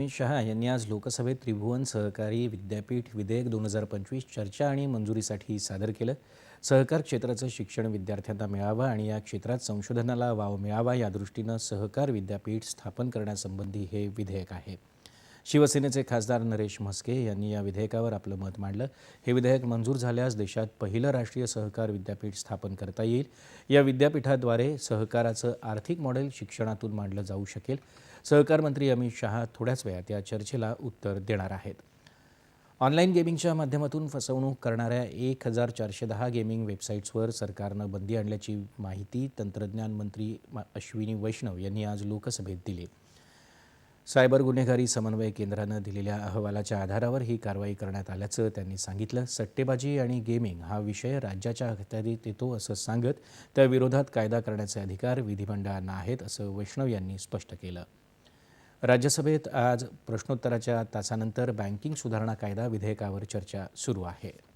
अमित शहा यांनी आज लोकसभेत त्रिभुवन सहकारी विद्यापीठ विधेयक दोन हजार पंचवीस चर्चा आणि मंजुरीसाठी सादर केलं. सहकार क्षेत्राचं शिक्षण विद्यार्थ्यांना मिळावं आणि या क्षेत्रात संशोधनाला वाव मिळावा या दृष्टीनं सहकार विद्यापीठ स्थापन करण्यासंबंधी हे विधेयक आहे. शिवसेनेचे खासदार नरेश म्हस्के यांनी या विधेयकावर आपलं मत मांडलं. हे विधेयक मंजूर झाल्यास देशात पहिलं राष्ट्रीय सहकार विद्यापीठ स्थापन करता येईल. या विद्यापीठाद्वारे सहकाराचं आर्थिक मॉडेल शिक्षणातून मांडलं जाऊ शकेल. सहकार मंत्री अमित शहा थोड्याच वेळात या चर्चेला उत्तर देणार आहेत. ऑनलाईन गेमिंगच्या माध्यमातून फसवणूक करणाऱ्या एक हजार चारशे दहा गेमिंग वेबसाईट्सवर सरकारनं बंदी आणल्याची माहिती तंत्रज्ञान मंत्री अश्विनी वैष्णव यांनी आज लोकसभेत दिली. सायबर गुन्हेगारी समन्वय केंद्रानं दिलेल्या अहवालाच्या आधारावर ही कारवाई करण्यात आल्याचं त्यांनी सांगितलं. सट्टेबाजी आणि गेमिंग हा विषय राज्याच्या अखत्यारीत येतो असं सांगत त्या विरोधात कायदा करण्याचे अधिकार विधिमंडळांना आहेत असं वैष्णव यांनी स्पष्ट केलं. राज्यसभेत आज प्रश्नोत्तराच्या तासानंतर बँकिंग सुधारणा कायदा विधेयकावर चर्चा सुरू आहे.